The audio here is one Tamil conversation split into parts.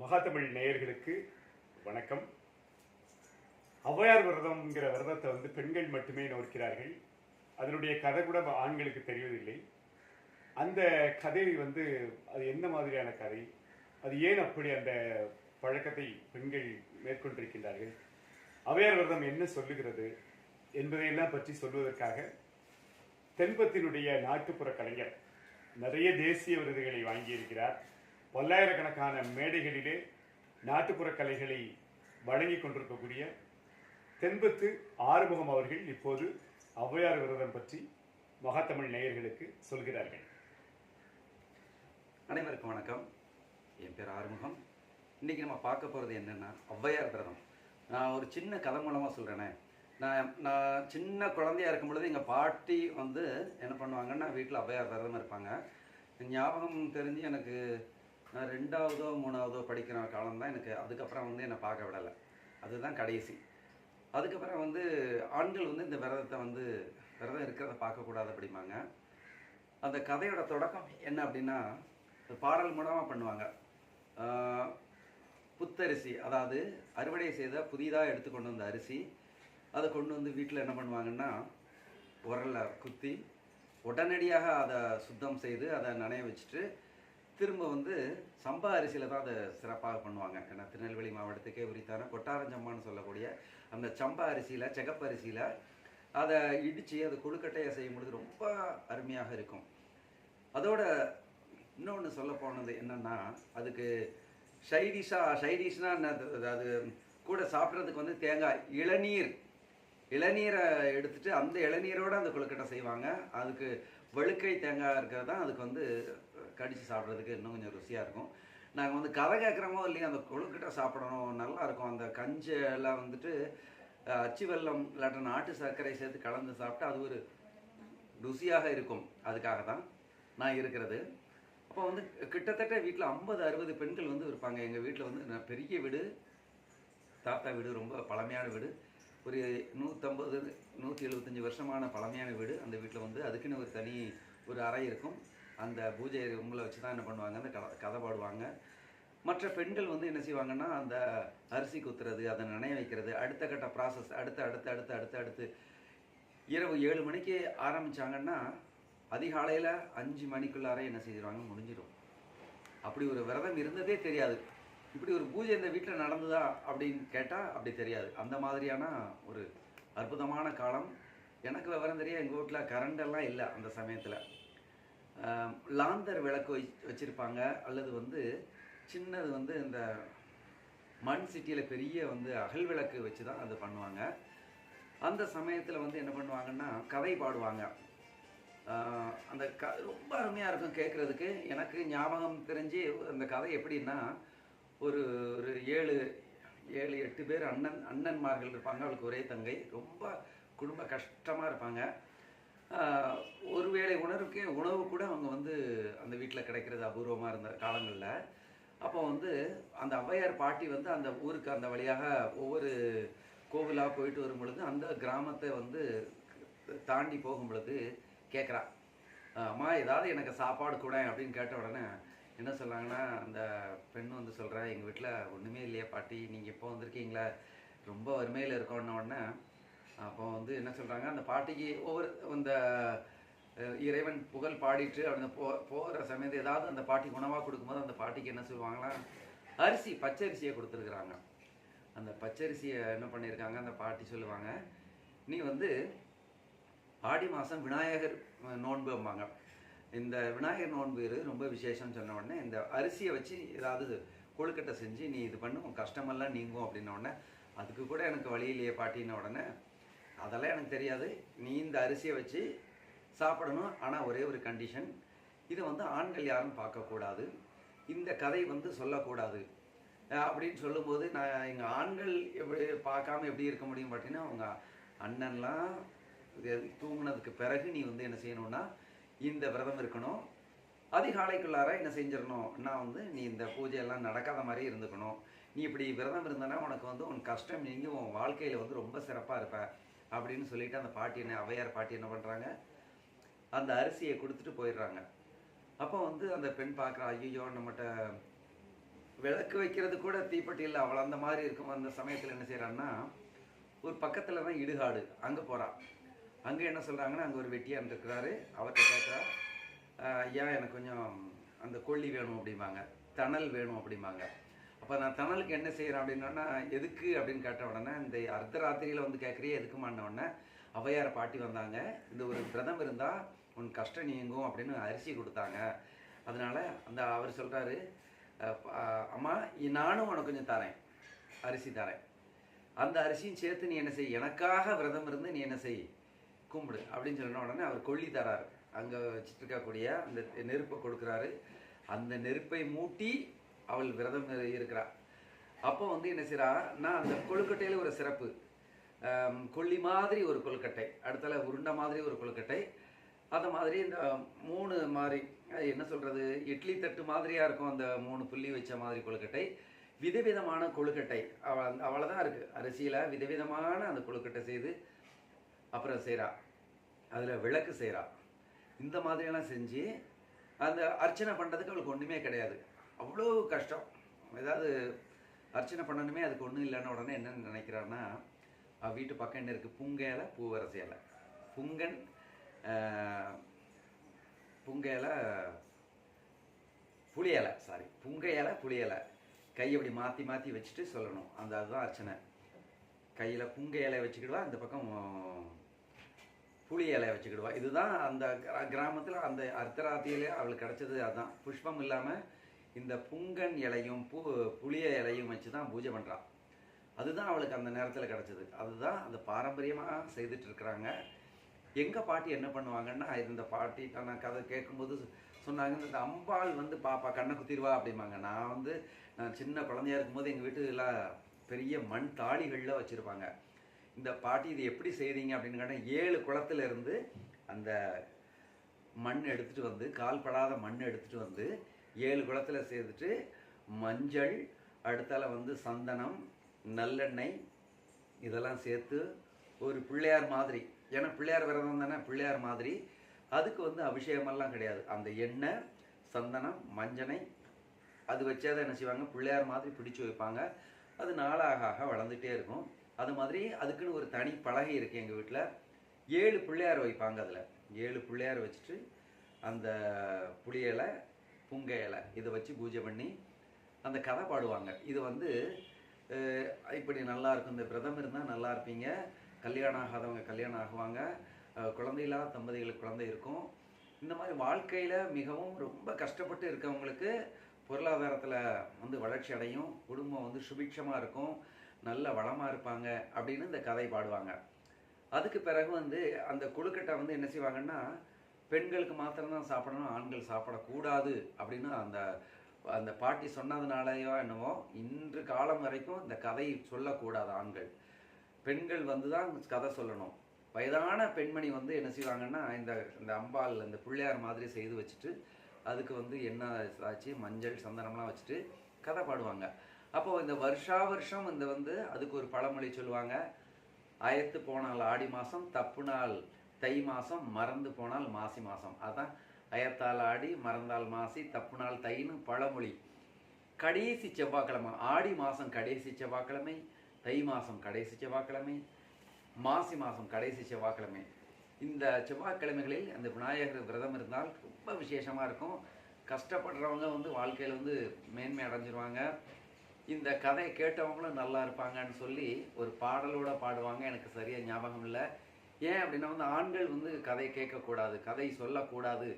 மகாதமிழ் நேயர்களுக்கு வணக்கம். ஔவையார் விரதம்ங்கிற விரதத்தை வந்து பெண்கள் மட்டுமே நோக்கிறார்கள். அதனுடைய கதை கூட ஆண்களுக்கு தெரிவதில்லை. அந்த கதை வந்து அது என்ன மாதிரியான கதை? அது ஏன் அப்படி அந்த பழக்கத்தை பெண்கள் மேற்கொண்டிருக்கின்றார்கள்? ஔவையார் விரதம் என்ன சொல்லுகிறது என்பதையெல்லாம் பற்றி சொல்வதற்காக தென்பத்தினுடைய நாட்டுப்புற கலைஞர் நிறைய தேசிய விருதுகளை வாங்கியிருக்கிறார். பல்லாயிரக்கணக்கான மேடைகளிலே நாட்டுப்புற கலைகளை வழங்கி கொண்டிருக்கக்கூடிய தென்பத்து ஆறுமுகம் அவர்கள் இப்போது ஔவையார் விரதம் பற்றி மகாத்தமிழ் நேயர்களுக்கு சொல்கிறார்கள். அனைவருக்கும் வணக்கம். என் பேர் ஆறுமுகம். இன்றைக்கி நம்ம பார்க்க போகிறது என்னென்னா ஔவையார் விரதம். நான் ஒரு சின்ன கதை மூலமாக சொல்கிறேனே நான் நான் சின்ன குழந்தையா இருக்கும் பொழுது எங்கள் பாட்டி வந்து என்ன பண்ணுவாங்கன்னா வீட்டில் ஔவையார் விரதம் இருப்பாங்க. ஞாபகம் தெரிஞ்சு எனக்கு நான் ரெண்டாவதோ மூணாவதோ படிக்கிற காலம் தான் எனக்கு. அதுக்கப்புறம் வந்து என்னை பார்க்க விடலை. அதுதான் கடைசி. அதுக்கப்புறம் வந்து ஆண்கள் வந்து இந்த விரதத்தை வந்து விரதம் இருக்கிறத பார்க்கக்கூடாது அப்படிம்பாங்க. அந்த கதையோட தொடக்கம் என்ன அப்படின்னா பாடல் மூலமாக பண்ணுவாங்க. புத்தரிசி அதாவது அறுவடை செய்த புதிதாக எடுத்து கொண்டு வந்த அரிசி அதை கொண்டு வந்து வீட்டில் என்ன பண்ணுவாங்கன்னா உரலை குத்தி உடனடியாக அதை சுத்தம் செய்து அதை நனைய வச்சுட்டு திரும்ப வந்து சம்பா அரிசியில் தான் அதை சிறப்பாக பண்ணுவாங்க. ஏன்னா திருநெல்வேலி மாவட்டத்துக்கே உரித்தான கொட்டாரஞ்சம்மான்னு சொல்லக்கூடிய அந்த சம்பா அரிசியில் செகப்பு அரிசியில் அதை இடித்து அதை கொழுக்கட்டையை செய்யும் பொழுது ரொம்ப அருமையாக இருக்கும். அதோட இன்னொன்று சொல்ல போனது என்னென்னா அதுக்கு ஷைடிஷா ஷைடிஷ்னா என்ன அது கூட சாப்பிட்றதுக்கு வந்து தேங்காய் இளநீர். இளநீரை எடுத்துட்டு அந்த இளநீரோட அந்த கொழுக்கட்டை செய்வாங்க. அதுக்கு வழுக்கை தேங்காய் இருக்கிறது தான் அதுக்கு வந்து கடிச்சு சாப்பிட்றதுக்கு இன்னும் கொஞ்சம் ருசியாக இருக்கும். நாங்கள் வந்து கதை கேட்குறோமோ இல்லையா அந்த கொழுக்கட்டை சாப்பிடணும் நல்லா இருக்கும். அந்த கஞ்செல்லாம் வந்துட்டு அச்சு வெள்ளம் இல்லாட்ட நாட்டு சர்க்கரை சேர்த்து கலந்து சாப்பிட்டா அது ஒரு ருசியாக இருக்கும். அதுக்காக தான் நான் இருக்கிறது. அப்போ வந்து கிட்டத்தட்ட வீட்டில் ஐம்பது அறுபது பெண்கள் வந்து இருப்பாங்க. எங்கள் வீட்டில் வந்து நான் பெரிய வீடு தாத்தா வீடு ரொம்ப பழமையான வீடு. ஒரு நூற்றம்பது நூற்றி எழுபத்தஞ்சி வருஷமான பழமையான வீடு அந்த வீட்டில் வந்து. அதுக்குன்னு ஒரு தனி ஒரு அறை இருக்கும். அந்த பூஜை ரூமில் வச்சு தான் என்ன பண்ணுவாங்க? அந்த கதை கதை பாடுவாங்க. மற்ற பெண்கள் வந்து என்ன செய்வாங்கன்னா அந்த அரிசி குத்துறது அதை நனைய வைக்கிறது அடுத்த கட்ட ப்ராசஸ் அடுத்து அடுத்து அடுத்து அடுத்து அடுத்து இரவு ஏழு மணிக்கு ஆரம்பிச்சாங்கன்னா அதிகாலையில் அஞ்சு மணிக்குள்ளார என்ன செஞ்சிருவாங்க முடிஞ்சிடும். அப்படி ஒரு விரதம் இருந்ததே தெரியாது. இப்படி ஒரு பூஜை இந்த வீட்டில் நடந்ததா அப்படின்னு கேட்டால் அப்படி தெரியாது. அந்த மாதிரியான ஒரு அற்புதமான காலம். எனக்கு விவரம் தெரிய எங்கள் வீட்டில் கரண்டெல்லாம் இல்லை அந்த சமயத்தில். லாந்தர் விளக்கு வச் வச்சுருப்பாங்க. அல்லது வந்து சின்னது வந்து இந்த மண் சிட்டியில் பெரிய வந்து அகல் விளக்கு வச்சு தான் அது பண்ணுவாங்க. அந்த சமயத்தில் வந்து என்ன பண்ணுவாங்கன்னா கதை பாடுவாங்க. அந்த க ரொம்ப அருமையாக இருக்கும் கேட்குறதுக்கு எனக்கு ஞாபகம் தெரிஞ்சு அந்த கதை எப்படின்னா ஒரு ஒரு ஏழு ஏழு எட்டு பேர் அண்ணன் அண்ணன்மார்கள் இருப்பாங்க. அவளுக்கு ஒரே தங்கை. ரொம்ப குடும்ப கஷ்டமாக இருப்பாங்க. ஒரு ஒருவேளை உணர்வுக்கே உணவு கூட அவங்க வந்து அந்த வீட்டில் கிடைக்கிறது அபூர்வமாக இருந்த காலங்களில். அப்போ வந்து அந்த ஔவையார் பாட்டி வந்து அந்த ஊருக்கு அந்த வழியாக ஒவ்வொரு கோவிலாக போயிட்டு வரும் பொழுது அந்த கிராமத்தை வந்து தாண்டி போகும் பொழுது கேட்குறா அம்மா ஏதாவது எனக்கு சாப்பாடு கூட அப்படின்னு கேட்ட உடனே என்ன சொல்கிறாங்கன்னா அந்த பெண் வந்து சொல்கிறா எங்கள் வீட்டில் ஒன்றுமே இல்லையா பாட்டி நீங்கள் இப்போ வந்திருக்கீங்களா? ரொம்ப வறுமையில் இருக்கோன்ன உடனே அப்போ வந்து என்ன சொல்கிறாங்க அந்த பாட்டிக்கு ஒவ்வொரு அந்த இறைவன் புகழ் பாடிட்டு அவங்க போ போகிற சமயத்து ஏதாவது அந்த பாட்டி உணவாக கொடுக்கும்போது அந்த பாட்டிக்கு என்ன சொல்லுவாங்கன்னா அரிசி பச்சரிசியை கொடுத்துருக்குறாங்க. அந்த பச்சரிசியை என்ன பண்ணியிருக்காங்க அந்த பாட்டி சொல்லுவாங்க நீ வந்து ஆடி மாதம் விநாயகர் நோன்பு அம்பாங்க. இந்த விநாயகர் நோன்பு இரு, ரொம்ப விசேஷம்னு சொன்ன உடனே இந்த அரிசியை வச்சு ஏதாவது கொழுக்கட்டை செஞ்சு நீ இது பண்ணும் கஷ்டமெல்லாம் நீங்கும் அப்படின்ன உடனே அதுக்கு கூட எனக்கு வழியிலேயே பாட்டின உடனே அதெல்லாம் எனக்கு தெரியாது. நீ இந்த அரிசியை வச்சு சாப்பிடணும் ஆனால் ஒரே ஒரு கண்டிஷன் இதை வந்து ஆண்கள் யாரும் பார்க்கக்கூடாது. இந்த கதை வந்து சொல்லக்கூடாது. அப்படின்னு சொல்லும்போது நான் எங்கள் ஆண்கள் எப்படி பார்க்காம எப்படி இருக்க முடியும் பார்த்தீங்கன்னா அவங்க அண்ணன்லாம் இது பிறகு நீ வந்து என்ன செய்யணும்னா இந்த விரதம் இருக்கணும். அதிகாலைக்குள்ளார என்ன செஞ்சிடணும்னா வந்து நீ இந்த பூஜையெல்லாம் நடக்காத மாதிரி இருந்துக்கணும். நீ இப்படி விரதம் இருந்தனா உனக்கு வந்து உன் கஷ்டம் நீங்கி உன் வாழ்க்கையில் வந்து ரொம்ப சிறப்பாக இருப்ப. அப்படின்னு சொல்லிட்டு அந்த பாட்டி என்ன ஔவையார் பாட்டி என்ன பண்ணுறாங்க அந்த அரிசியை கொடுத்துட்டு போயிடுறாங்க. அப்போ வந்து அந்த பெண் பார்க்குற ஐயோ நம்மகிட்ட விளக்கு வைக்கிறது கூட தீப்பெட்டி இல்லை அவள் அந்த மாதிரி இருக்கும். அந்த சமயத்தில் என்ன செய்கிறான்னா ஒரு பக்கத்தில் தான் இடுகாடு அங்கே போகிறான் அங்கே என்ன சொல்கிறாங்கன்னா அங்கே ஒரு வெட்டியாக இருக்கிறாரு அவர்கிட்ட கேட்குறா ஐயா எனக்கு கொஞ்சம் அந்த கொள்ளி வேணும்? அப்படிம்பாங்க. தணல் வேணும் அப்படிம்பாங்க. அப்போ நான் தணலுக்கு என்ன செய்கிறேன் அப்படின்னா எதுக்கு? அப்படின்னு கேட்ட உடனே இந்த அர்த்தராத்திரியில் வந்து கேட்குறியே எதுக்குமான உடனே அவையார் பாட்டி வந்தாங்க. இந்த ஒரு விரதம் இருந்தால் உன் கஷ்டம் நீங்கும் அப்படின்னு அரிசி கொடுத்தாங்க. அதனால் அந்த அவர் சொல்கிறாரு அம்மா நானும் உனக்கு கொஞ்சம் தரேன். அரிசி தரேன். அந்த அரிசியும் சேர்த்து நீ என்ன செய். எனக்காக விரதம் இருந்து நீ என்ன செய். கும்பிடு அப்படின்னு சொன்ன உடனே அவர் கொள்ளி தராரு. அங்கே வச்சுட்டு இருக்கக்கூடிய அந்த நெருப்பை கொடுக்குறாரு. அந்த நெருப்பை மூட்டி அவள் விரதம் இருக்கிறாள் அப்போ வந்து என்ன செய்கிறான்னா நான் அந்த கொழுக்கட்டையில் ஒரு சிறப்பு. கொல்லி கொள்ளி மாதிரி ஒரு கொழுக்கட்டை அடுத்தால உருண்டை மாதிரி ஒரு கொழுக்கட்டை அந்த மாதிரி இந்த மூணு மாதிரி அது என்ன சொல்கிறது இட்லி தட்டு மாதிரியாக இருக்கும் அந்த மூணு புள்ளி வச்ச மாதிரி கொழுக்கட்டை. விதவிதமான கொழுக்கட்டை. அவள் அவ்வளோதான் இருக்குது அரிசியில் விதவிதமான அந்த கொழுக்கட்டை செய்து அப்புறம் செய்கிறா அதில் விளக்கு செய்கிறா இந்த மாதிரியெல்லாம் செஞ்சு அந்த அர்ச்சனை பண்ணுறதுக்கு அவளுக்கு ஒன்றுமே கிடையாது. அவ்வளோ கஷ்டம். ஏதாவது அர்ச்சனை பண்ணணுமே அதுக்கு ஒன்றும் இல்லைன்னு உடனே என்னென்னு நினைக்கிறான்னா அவள் வீட்டு பக்கம் என்ன இருக்குது புங்கேல பூவரசையில் புங்கன் புங்கையில் புங்க புளி இலை சாரி புங்க புளியலை புளி இலை. கை அப்படி மாற்றி மாற்றி வச்சுட்டு சொல்லணும். அந்த அதுதான் அர்ச்சனை. கையில் புங்க இலையை வச்சுக்கிடுவா இந்த பக்கம் புளி இலையை வச்சுக்கிடுவா. இதுதான் அந்த கிராமத்தில் அந்த அர்த்தராத்தியிலே அவளுக்கு கிடச்சது அதுதான். புஷ்பம் இல்லாமல் இந்த புங்கன் இலையும் பூ புளிய இலையும் வச்சு தான் பூஜை பண்ணுறான் அதுதான் அவளுக்கு அந்த நேரத்தில் கிடச்சிது. அதுதான் அந்த பாரம்பரியமாக செய்துட்டு இருக்கிறாங்க எங்கள் பாட்டி என்ன பண்ணுவாங்கன்னா இந்த பாட்டி நான் கதை கேட்கும்போது சொன்னாங்க இந்த அம்பாள் வந்து பாப்பா கண்ணை குத்திடுவா அப்படிம்பாங்க. நான் வந்து நான் சின்ன குழந்தையா இருக்கும்போது எங்கள் வீட்டுல பெரிய மண் தாளிகளில் வச்சுருப்பாங்க. இந்த பாட்டி இது எப்படி செய்கிறீங்க அப்படின்னு கேட்டால் ஏழு குளத்துல இருந்து அந்த மண் எடுத்துகிட்டு வந்து கால் படாத மண் எடுத்துகிட்டு வந்து ஏழு குளத்தில் சேர்த்துட்டு மஞ்சள் அடுத்தால வந்து சந்தனம் நல்லெண்ணெய் இதெல்லாம் சேர்த்து ஒரு பிள்ளையார் மாதிரி ஏன்னா பிள்ளையார் விரதம் தானே பிள்ளையார் மாதிரி அதுக்கு வந்து அபிஷேகமெல்லாம் கிடையாது. அந்த எண்ணெய் சந்தனம் மஞ்சனை அது வச்சாதான் என்ன செய்வாங்க? பிள்ளையார் மாதிரி பிடிச்சு வைப்பாங்க. அது நாளாக ஆக வளர்ந்துட்டே இருக்கும். அது மாதிரி அதுக்குன்னு ஒரு தனி பலகை இருக்குது எங்கள் வீட்டில் ஏழு பிள்ளையார் வைப்பாங்க அதில். ஏழு பிள்ளையார் வச்சுட்டு அந்த புளி இலை புங்க இலை இதை வச்சு பூஜை பண்ணி அந்த கதை பாடுவாங்க. இது வந்து இப்படி நல்லா இருக்கும். இந்த விரதம் இருந்தால் நல்லா இருப்பீங்க. கல்யாணம் ஆகாதவங்க கல்யாணம் ஆகுவாங்க. அஹ், குழந்தை இல்லாத தம்பதிகளுக்கு குழந்தை இருக்கும். இந்த மாதிரி வாழ்க்கையில் மிகவும் ரொம்ப கஷ்டப்பட்டு இருக்கவங்களுக்கு பொருளாதாரத்தில் வந்து வளர்ச்சி அடையும் குடும்பம் வந்து சுபிக்ஷமாக இருக்கும் நல்ல வளமாக இருப்பாங்க அப்படின்னு இந்த கதை பாடுவாங்க. அதுக்கு பிறகு வந்து அந்த கொழுக்கட்டை வந்து என்ன செய்வாங்கன்னா பெண்களுக்கு மாத்திரம்தான் சாப்பிடணும் ஆண்கள் சாப்பிடக்கூடாது அப்படின்னு அந்த அந்த பாட்டி சொன்னதுனாலயோ என்னவோ இன்று காலம் வரைக்கும் இந்த கதை சொல்லக்கூடாது ஆண்கள். பெண்கள் வந்து தான் கதை சொல்லணும். வயதான பெண்மணி வந்து என்ன செய்வாங்கன்னா இந்த இந்த அம்பாள் இந்த பிள்ளையார் மாதிரி செய்து வச்சுட்டு அதுக்கு வந்து எண்ணெய் ஆச்சு? மஞ்சள் சந்தனம்லாம் வச்சுட்டு கதை பாடுவாங்க. அப்போ இந்த வருஷா வருஷம் இந்த வந்து அதுக்கு ஒரு பழமொழி சொல்லுவாங்க. அயத்து போனால் ஆடி மாதம் தப்பு நாள் தை மாதம் மறந்து போனால் மாசி மாதம் அதான் அயத்தால் ஆடி மறந்தால் மாசி தப்பு நாள் தைன்னு பழமொழி. கடைசி செவ்வாய்க்கிழமை ஆடி மாதம் கடைசி செவ்வாய்க்கிழமை தை மாதம் கடைசி செவ்வாய்க்கிழமை மாசி மாதம் கடைசி செவ்வாய்க்கிழமை. இந்த செவ்வாய்க்கிழமைகளில் அந்த விநாயகர் விரதம் இருந்தால் ரொம்ப விசேஷமாக இருக்கும். கஷ்டப்படுறவங்க வந்து வாழ்க்கையில் வந்து மேன்மை அடைஞ்சிருவாங்க. இந்த கதையை கேட்டவங்களும் நல்லா இருப்பாங்கன்னு சொல்லி ஒரு பாடலோட பாடுவாங்க. எனக்கு சரியாக ஞாபகம் இல்லை. ஏன் அப்படின்னா வந்து ஆண்கள் வந்து கதை கேட்கக்கூடாது கதை சொல்லக்கூடாது.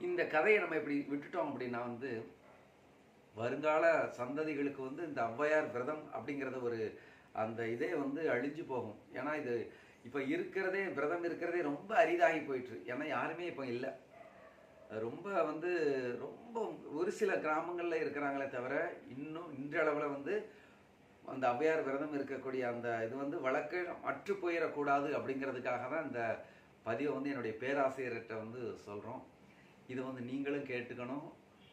இந்த கதையை நம்ம இப்படி விட்டுட்டோம் அப்படின்னா வந்து வருங்கால சந்ததிகளுக்கு வந்து இந்த ஔவையார் விரதம் அப்படிங்கிறத ஒரு அந்த இதே வந்து அழிஞ்சு போகும். ஏன்னா இது இப்போ இருக்கிறதே விரதம் இருக்கிறதே ரொம்ப அரிதாகி போயிட்டு ஏன்னா யாருமே இப்போ இல்லை. ரொம்ப வந்து ரொம்ப ஒரு சில கிராமங்களில் இருக்கிறாங்களே தவிர இன்னும் இன்றளவில் வந்து அந்த ஔவையார் விரதம் இருக்கக்கூடிய அந்த இது வந்து வழக்கு அற்று போயிடக்கூடாது அப்படிங்கிறதுக்காக தான் இந்த பதிவை வந்து என்னுடைய பேராசிரியர்கிட்ட வந்து சொல்கிறோம் இது வந்து நீங்களும் கேட்டுக்கணும்.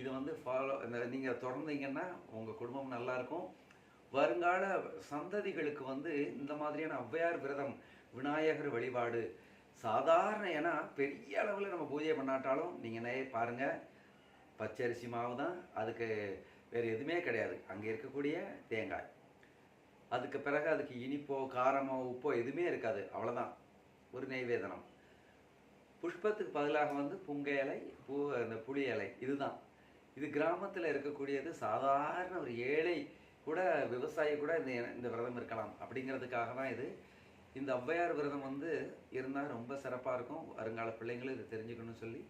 இது வந்து ஃபாலோ இந்த நீங்கள் தொடர்ந்தீங்கன்னா உங்கள் குடும்பம் நல்லாயிருக்கும் வருங்கால சந்ததிகளுக்கு வந்து இந்த மாதிரியான ஔவையார் விரதம் விநாயகர் வழிபாடு. சாதாரண ஏன்னா பெரிய அளவில் நம்ம பூஜை பண்ணாட்டாலும் நீங்கள் நே பாருங்கள் பச்சரிசி மாவு தான். அதுக்கு வேறு எதுவுமே கிடையாது. அங்கே இருக்கக்கூடிய தேங்காய். அதுக்கு பிறகு அதுக்கு இனிப்போ காரமோ உப்போ எதுவுமே இருக்காது. அவ்வளோதான் ஒரு நெய்வேதனம். புஷ்பத்துக்கு பதிலாக வந்து புங்க இலை பூ அந்த புளி இலை. இதுதான். இது கிராமத்தில் இருக்கக்கூடியது சாதாரண ஒரு ஏழை கூட விவசாயி கூட இந்த இந்த விரதம் இருக்கலாம். அப்படிங்கிறதுக்காக தான் இது. இந்த ஔவையார் விரதம் வந்து இருந்தால் ரொம்ப சிறப்பாக இருக்கும். வருங்கால பிள்ளைங்களும் இதை தெரிஞ்சுக்கணும்னு சொல்லி.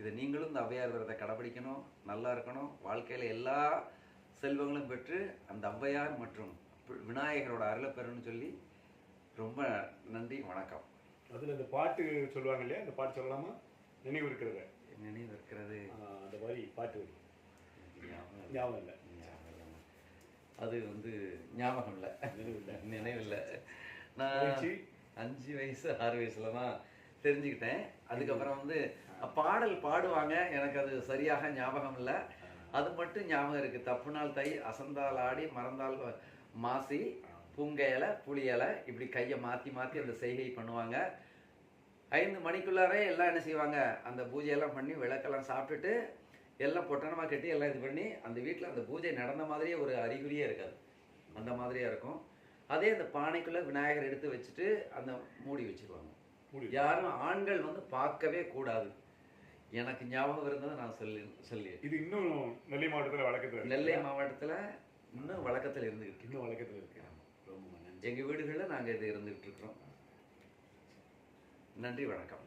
இதை நீங்களும் இந்த ஔவையார் விரதத்தை கடைபிடிக்கணும் நல்லா இருக்கணும். வாழ்க்கையில் எல்லா செல்வங்களும் பெற்று அந்த ஔவையார் மற்றும் விநாயகரோட அருளை பெறணும்னு சொல்லி ரொம்ப நன்றி வணக்கம். அதுல அந்த பாட்டு சொல்லுவாங்க இல்லையா? அந்த பாட்டு சொல்லலாமா? நினைவு இருக்கிறத? நினைவு இருக்கிறது. அந்த வரி பாட்டு வரி ஞாபகம் இல்லை ஞாபகம் இல்ல. அது வந்து ஞாபகம் இல்லை. நினைவு இல்லை. நினைவில்லை நான். அஞ்சு வயசு ஆறு வயசுல தான் தெரிஞ்சுக்கிட்டேன். அதுக்கப்புறம் வந்து பாடல் பாடுவாங்க. எனக்கு அது சரியாக ஞாபகம் இல்லை. அது மட்டும் ஞாபகம் இருக்கு. தப்பு நாள் தை அசந்தால் ஆடி மறந்தால் மாசி பூங்க இலை புளி இலை இப்படி கையை மாற்றி மாற்றி அந்த செய்கை பண்ணுவாங்க. ஐந்து மணிக்குள்ளாரே எல்லாம் என்ன செய்வாங்க? அந்த பூஜையெல்லாம் பண்ணி விளக்கெல்லாம் சாப்பிட்டுட்டு எல்லாம் பொட்டணமாக கட்டி எல்லாம் இது பண்ணி அந்த வீட்டில் அந்த பூஜை நடந்த மாதிரியே ஒரு அறிகுறியே இருக்காது. அந்த மாதிரியே இருக்கும். அதே அந்த பானைக்குள்ளே விநாயகர் எடுத்து வச்சுட்டு அந்த மூடி வச்சிருவாங்க. யாரும் ஆண்கள் வந்து பார்க்கவே கூடாது. எனக்கு ஞாபகம் இருந்ததை நான் சொல்லி சொல்லி இது இன்னும் நெல்லை மாவட்டத்துல வழக்கத்துல. நெல்லை மாவட்டத்தில் இன்னும் வழக்கத்தில் இருந்துகிட்டு. இன்னும் வழக்கத்துல இருக்கு. ரொம்ப நன்றி. எங்கள் வீடுகளில் நாங்கள் இது இருந்துகிட்டு இருக்கிறோம். நன்றி வணக்கம்.